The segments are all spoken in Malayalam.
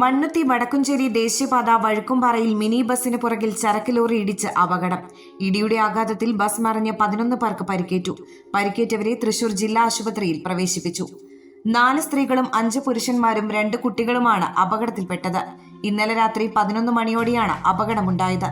മണ്ണുത്തി വടക്കുംചേരി ദേശീയപാത വഴുക്കുംപാറയിൽ മിനി ബസിന് പുറകിൽ ചരക്ക് ലോറി ഇടിച്ച് അപകടം. ഇടിയുടെ ആഘാതത്തിൽ ബസ് മറിഞ്ഞ് പതിനൊന്ന് പേർക്ക് പരിക്കേറ്റു. പരിക്കേറ്റവരെ തൃശൂർ ജില്ലാ ആശുപത്രിയിൽ പ്രവേശിപ്പിച്ചു. നാല് സ്ത്രീകളും അഞ്ച് പുരുഷന്മാരും രണ്ട് കുട്ടികളുമാണ് അപകടത്തിൽപ്പെട്ടത്. ഇന്നലെ രാത്രി പതിനൊന്ന് മണിയോടെയാണ് അപകടമുണ്ടായത്.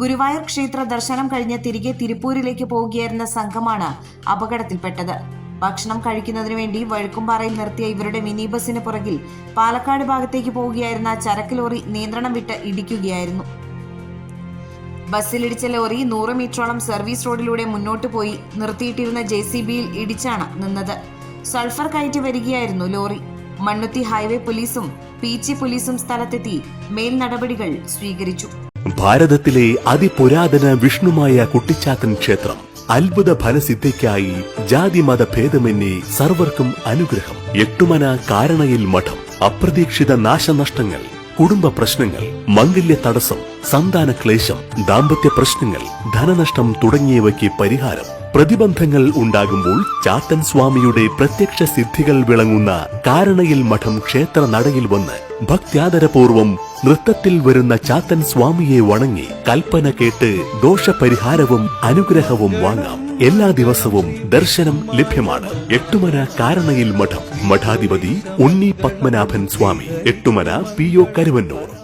ഗുരുവായൂർ ക്ഷേത്ര ദർശനം കഴിഞ്ഞ് തിരികെ തിരുപ്പൂരിലേക്ക് പോവുകയായിരുന്ന സംഘമാണ് അപകടത്തിൽപ്പെട്ടത്. ഭക്ഷണം കഴിക്കുന്നതിനു വേണ്ടി വഴുക്കുംപാറയിൽ നിർത്തിയ ഇവരുടെ മിനി ബസിന് പുറകിൽ പാലക്കാട് ഭാഗത്തേക്ക് പോവുകയായിരുന്ന ചരക്ക് ലോറി നിയന്ത്രണം വിട്ട് ഇടിക്കുകയായിരുന്നു. ബസ്സിലിടിച്ച ലോറി നൂറ് മീറ്ററോളം സർവീസ് റോഡിലൂടെ മുന്നോട്ട് പോയി നിർത്തിയിട്ടിരുന്ന ജെ സി ബിയിൽ ഇടിച്ചാണ് നിന്നത്. സൾഫർ കയറ്റി വരികയായിരുന്നു ലോറി. മണ്ണുത്തി ഹൈവേ പോലീസും പീച്ചി പോലീസും സ്ഥലത്തെത്തി മേൽ നടപടികൾ സ്വീകരിച്ചു. ഭാരതത്തിലെ അതിപുരാതന വിഷ്ണുമായ കുട്ടിച്ചാത്തൻ ക്ഷേത്രം. അത്ഭുത ഫലസിദ്ധിക്കായി ജാതിമത ഭേദമന്യേ സർവർക്കും അനുഗ്രഹം. എട്ടുമന കാരണയിൽ മഠം. അപ്രതീക്ഷിത നാശനഷ്ടങ്ങൾ കുടുംബ പ്രശ്നങ്ങൾ മംഗല്യ തടസ്സം സന്താന ക്ലേശം ദാമ്പത്യ പ്രശ്നങ്ങൾ ധനനഷ്ടം തുടങ്ങിയവയ്ക്ക് പരിഹാരം. പ്രതിബന്ധങ്ങൾ ഉണ്ടാകുമ്പോൾ ചാത്തൻ സ്വാമിയുടെ പ്രത്യക്ഷ സിദ്ധികൾ വിളങ്ങുന്ന കാരണയിൽ മഠം ക്ഷേത്ര നടയിൽ വന്ന് ഭക്ത്യാദരപൂർവം നൃത്തത്തിൽ വരുന്ന ചാത്തൻ സ്വാമിയെ വണങ്ങി കൽപ്പന കേട്ട് ദോഷപരിഹാരവും അനുഗ്രഹവും വാങ്ങാം. എല്ലാ ദിവസവും ദർശനം ലഭ്യമാണ്. എട്ടുമന കാരണയിൽ മഠം. മഠാധിപതി ഉണ്ണി പത്മനാഭൻ സ്വാമി. Ettumana P O Karuvannur.